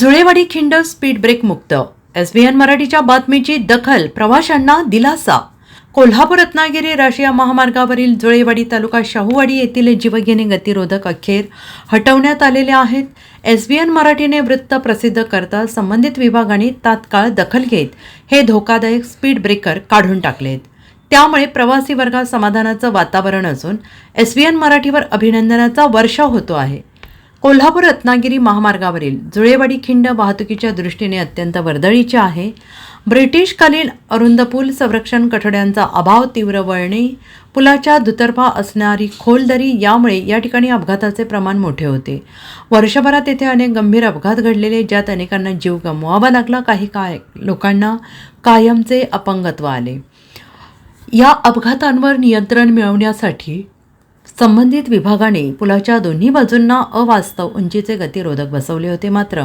जुळेवाडी खिंड speed break मुक्त. S B N मराठीच्या बातमीची दखल प्रवाशांना दिलासा. कोल्हापूर रत्नागिरी राष्ट्रीय महामार्गावरील जुळेवाडी तालुका शाहूवाडी येथील जीवघेणे गतिरोधक अखेर हटवण्यात आलेले आहेत. एस बी एन मराठीने वृत्त प्रसिद्ध करता संबंधित विभागाने तात्काळ दखल घेत हे धोकादायक स्पीड ब्रेकर काढून टाकलेत. त्यामुळे प्रवासी वर्गात समाधानाचं वातावरण असून एस बी एन मराठीवर अभिनंदनाचा वर्षाव होतो आहे. कोल्हापूर रत्नागिरी महामार्गावरील जुळेवाडी खिंड वाहतुकीच्या दृष्टीने अत्यंत वर्दळीचे आहे. ब्रिटिशकालीन अरुंद पूल संरक्षण कठड्यांचा अभाव तीव्र वळणे पुलाच्या दुतर्फा असणारी खोलदरी यामुळे या ठिकाणी अपघाताचे प्रमाण मोठे होते. वर्षभरात येथे अनेक गंभीर अपघात घडलेले ज्यात अनेकांना जीव गमवावा लागला. काही काय लोकांना कायमचे अपंगत्व आले. या अपघातांवर नियंत्रण मिळवण्यासाठी संबंधित विभागाने पुलाच्या दोन्ही बाजूंना अवास्तव उंचीचे गतिरोधक बसवले होते मात्र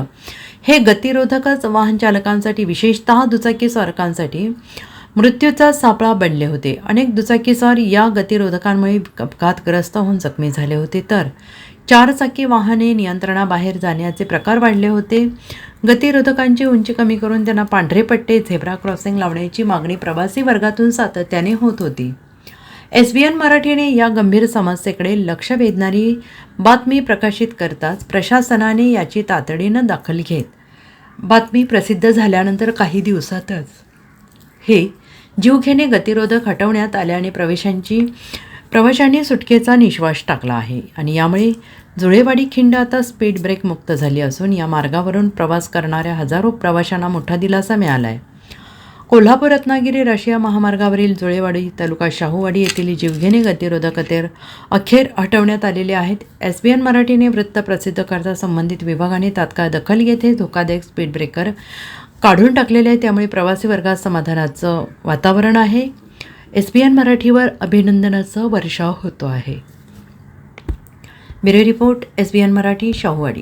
हे गतिरोधकच वाहन चालकांसाठी विशेषतः दुचाकी स्वारकांसाठी मृत्यूचा सापळा बनले होते. अनेक दुचाकीस्वार या गतिरोधकांमुळे अपघातग्रस्त होऊन जखमी झाले होते. तर चारचाकी वाहने नियंत्रणाबाहेर जाण्याचे प्रकार वाढले होते. गतिरोधकांची उंची कमी करून त्यांना पांढरे पट्टे झेब्रा क्रॉसिंग लावण्याची मागणी प्रवासी वर्गातून सातत्याने होत होती. एस बी एन मराठीने या गंभीर समस्येकडे लक्ष वेधणारी बातमी प्रकाशित करताच प्रशासनाने याची तातडीनं दखल घेत बातमी प्रसिद्ध झाल्यानंतर काही दिवसातच हे जीवघेणे गतिरोधक हटवण्यात आल्याने प्रवेशांची प्रवाशांनी सुटकेचा निश्वास टाकला आहे. आणि यामुळे जुळेवाडी खिंड आता स्पीड ब्रेक मुक्त झाली असून या मार्गावरून प्रवास करणाऱ्या हजारो प्रवाशांना मोठा दिलासा मिळाला आहे कोल्हापूर रत्नागिरी राशिया महामार्गावरील जुळेवाडी तालुका शाहूवाडी येथील जीवघेणी गतिरोधकतेर अखेर हटवण्यात आलेले आहेत. एस बी एन मराठीने वृत्त प्रसिद्ध करता संबंधित विभागाने तात्काळ दखल घेत. हे धोकादायक स्पीड ब्रेकर काढून टाकलेले आहे. त्यामुळे प्रवासी वर्गात समाधानाचं वातावरण आहे. एस बी एन मराठीवर अभिनंदनाचा वर्षाव होतो आहे. Bureau report S B N Marathi Shahuwadi.